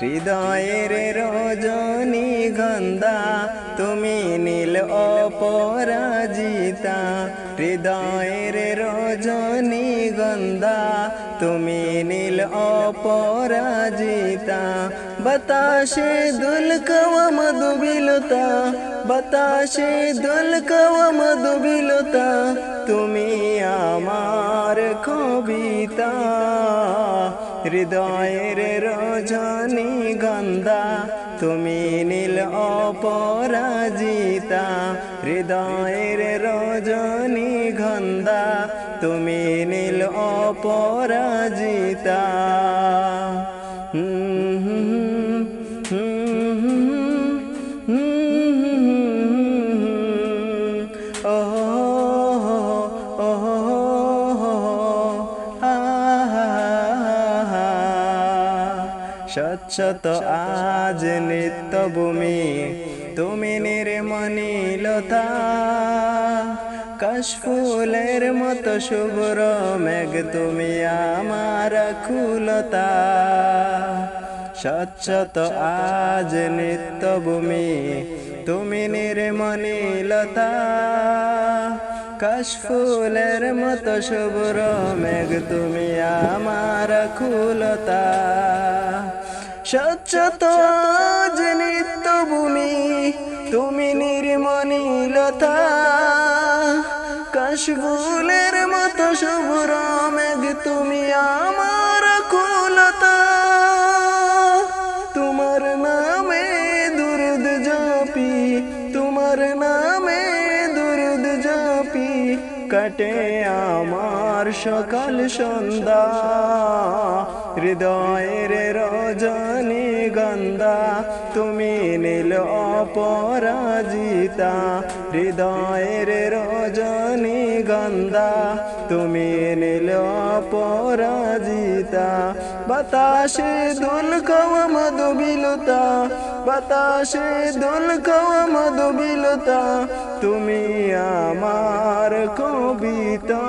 হৃদয়ের রজনী গন্ধা তুমি নীল অপরাজিতা হৃদয়ের রজনী গন্ধা, তুমি নীল অপরাজিতা। বাতাসে দুলকব মধুবিলতা বাতাসে দুলকব মধুবিলতা তুমি আমার কবিতা। হৃদয়ের রজনী গন্ধা, তুমি নীল অপরাজিতা। হৃদয়ের রজনী ঘন্দা তুমি নীল অপরাজিতা। স্বচ্ছত আজ নিত্য ভূমি তুমি নির্মনীলতা কাশফুলের মতো শুভ্র মেঘ, তুমি আমার কুলতা স্বচ্ছত আজ নিত্য ভূমি তুমি নির্মনীলতা কাশফুলের মতো শুভ্র মেঘ, তুমি আমার কুলতা। স্বচ্ছত তো নিত্য ভূমি তুমি নির্মনীলতা। কাশফুলের মতো শুভ্র মেঘ, তুমি আমার কুলতা। তোমার নামে দুরুদ জপি, তোমার নামে কাটে আমার সকাল সন্ধ্যা। হৃদয়ের রজনী গন্ধা তুমি নীল অপরাজিতা। হৃদয়ের রজনী গন্ধা, তুমি নীল অপরাজিতা বাতাসে দোল খাওয়া মধুবিলতা বাতাসে দোল খাওয়া মধুবিলতা তুমি আমার কবিতা।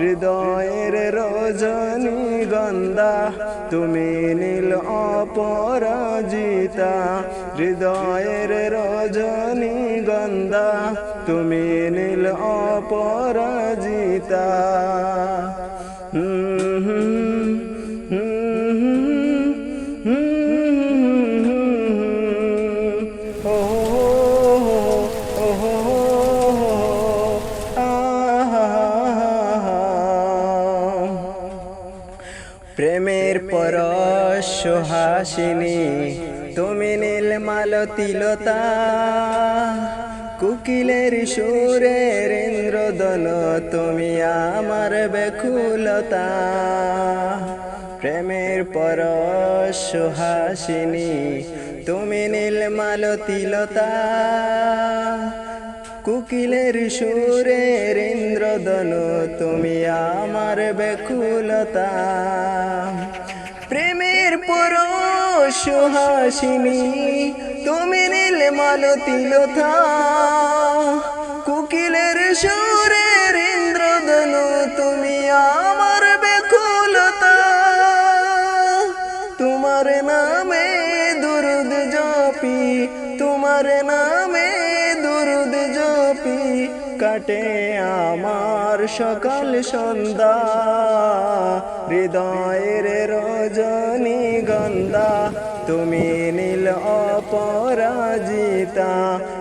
হৃদয়ের রজনী গন্ধা, তুমি নীল অপরাজিতা হৃদয়ের রজনী গন্ধা তুমি নীল অপরাজিতা প্রেমের পরশ হাসিনী তুমি নীল মালতিলতা কুকিলের সুরের ইন্দ্রদন তুমি আমার বেকুলতা প্রেমের পরশ হাসিনী তুমি নীল মালতিলতা কুকিলের সুরের ইন্দ্রদন তুমি আমার বেকুলতা পরশ হাসিনী তুমি নীল মালতিলতা কুকিলের সুরের ইন্দ্রদন তুমি আমার বেকুলতা তোমার নামে দুরুদ জপি, তোমার নামে দুরুদ জপি। কাটে আমার সকাল সন্ধ্যা। হৃদয়ের রজনী গন্ধা, তুমি নীল অপরাজিতা।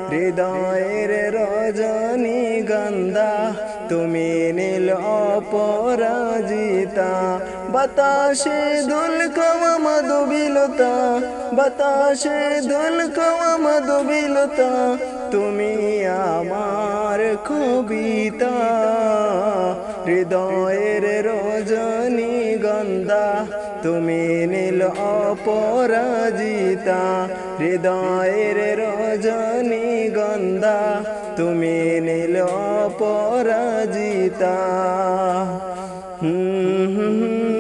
হৃদয়ের রজনী গন্ধা, তুমি নীল অপরাজিতা। বাতাসে দোল খাওয়া মধুবিলতা বাতাসে দোল খাওয়া মধুবিলতা তুমি আমার কবিতা, হৃদয়ের রজনী গন্ধা, তুমি নীল অপরাজিতা, হৃদয়ের রজনী গন্ধা, তুমি নীল অপরাজিতা। হুম হুম